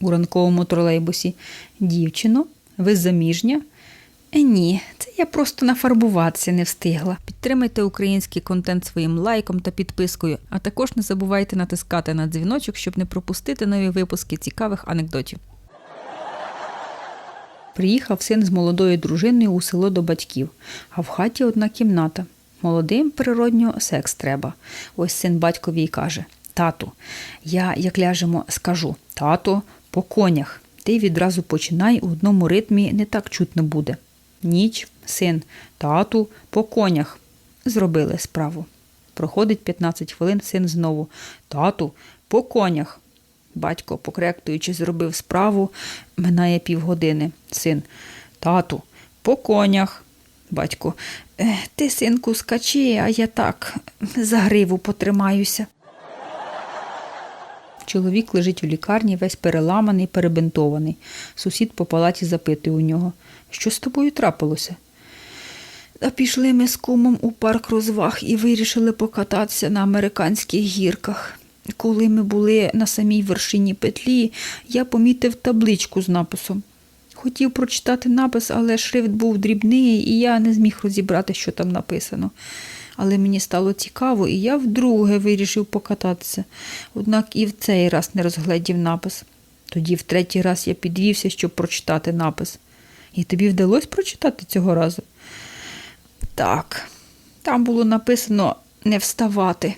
у ранковому тролейбусі. Дівчино, ви заміжня? Е, ні, це я просто нафарбуватися не встигла. Підтримайте український контент своїм лайком та підпискою, а також не забувайте натискати на дзвіночок, щоб не пропустити нові випуски цікавих анекдотів. Приїхав син з молодою дружиною у село до батьків, а в хаті одна кімната. Молодим природньо секс треба. Ось син батькові й каже: Тату, я, як ляжемо, скажу: тато, по конях. Ти відразу починай у одному ритмі не так чутно буде. Ніч, син, тату, по конях. Зробили справу. Проходить 15 хвилин, син знову. Тату, по конях. Батько, покректуючи, зробив справу, минає півгодини. Син, тату, по конях. Батько, «Е, ти, синку, скачи, а я так за гриву потримаюся. Чоловік лежить у лікарні, весь переламаний, перебинтований. Сусід по палаті запитує у нього, що з тобою трапилося? А пішли ми з кумом у парк розваг і вирішили покататися на американських гірках. Коли ми були на самій вершині петлі, я помітив табличку з написом. Хотів прочитати напис, але шрифт був дрібний, і я не зміг розібрати, що там написано. Але мені стало цікаво, і я вдруге вирішив покататися. Однак і в цей раз не розгледів напис. Тоді в третій раз я підвівся, щоб прочитати напис. І тобі вдалося прочитати цього разу? Так, там було написано не вставати.